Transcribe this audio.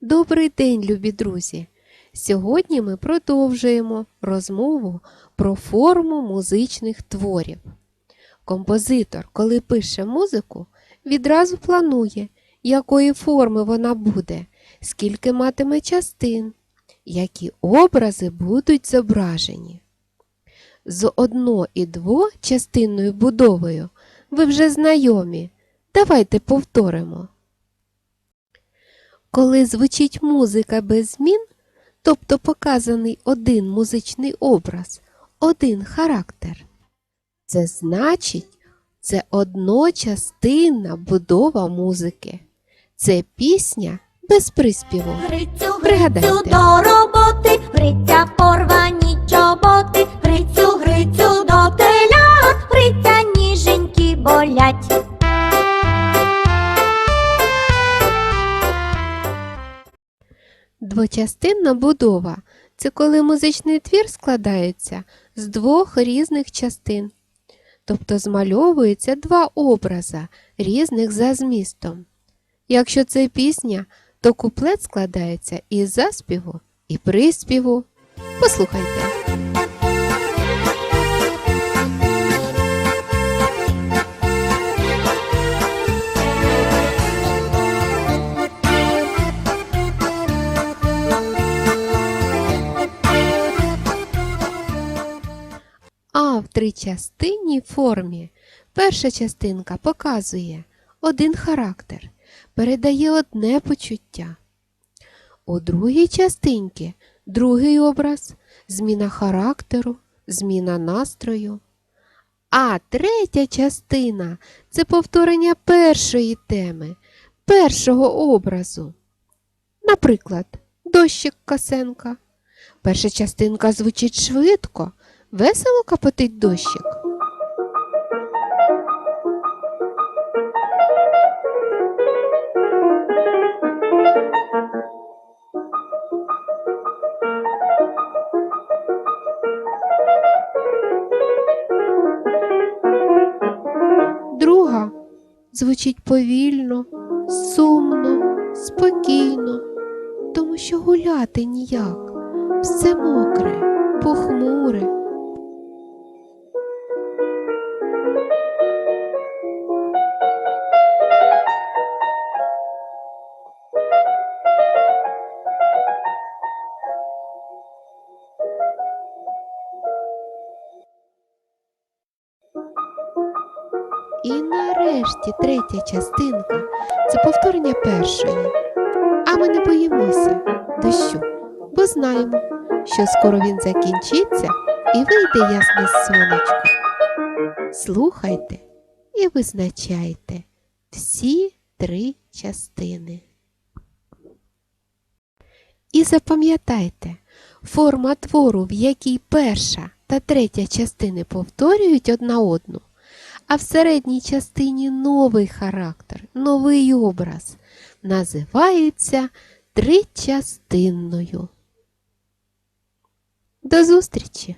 Добрий день, любі друзі! Сьогодні ми продовжуємо розмову про форму музичних творів. Композитор, коли пише музику, відразу планує, якої форми вона буде, скільки матиме частин, які образи будуть зображені. З одно- і двочастинною будовою ви вже знайомі. Давайте повторимо. Коли звучить музика без змін, тобто показаний один музичний образ, один характер, це значить, це одночастинна будова музики. Це пісня без приспіву. Грицю, Пригадайте. грицю до роботи, Гриця порвані чоботи, Грицю, грицю до телят, Гриця ніженькі болять. Двочастинна будова це коли музичний твір складається з двох різних частин, тобто змальовується два образа різних за змістом. Якщо це пісня, то куплет складається із заспіву і приспіву. Послухайте. А в тричастинній формі перша частинка показує один характер, передає одне почуття. У другій частинці другий образ, зміна характеру, зміна настрою. А третя частина це повторення першої теми, першого образу. Наприклад, дощик Косенка. Перша частинка звучить швидко, весело капотить дощик. Друга звучить повільно, сумно, спокійно, тому що гуляти ніяк, все мокре, похмуре. І нарешті третя частинка це повторення першої. А ми не боїмося дощу, бо знаємо, що скоро він закінчиться і вийде ясне сонечко. Слухайте і визначайте всі три частини. І запам'ятайте, форма твору, в якій перша та третя частини повторюють одна одну, а в середній частині новий характер, новий образ, називається тричастинною. До зустрічі!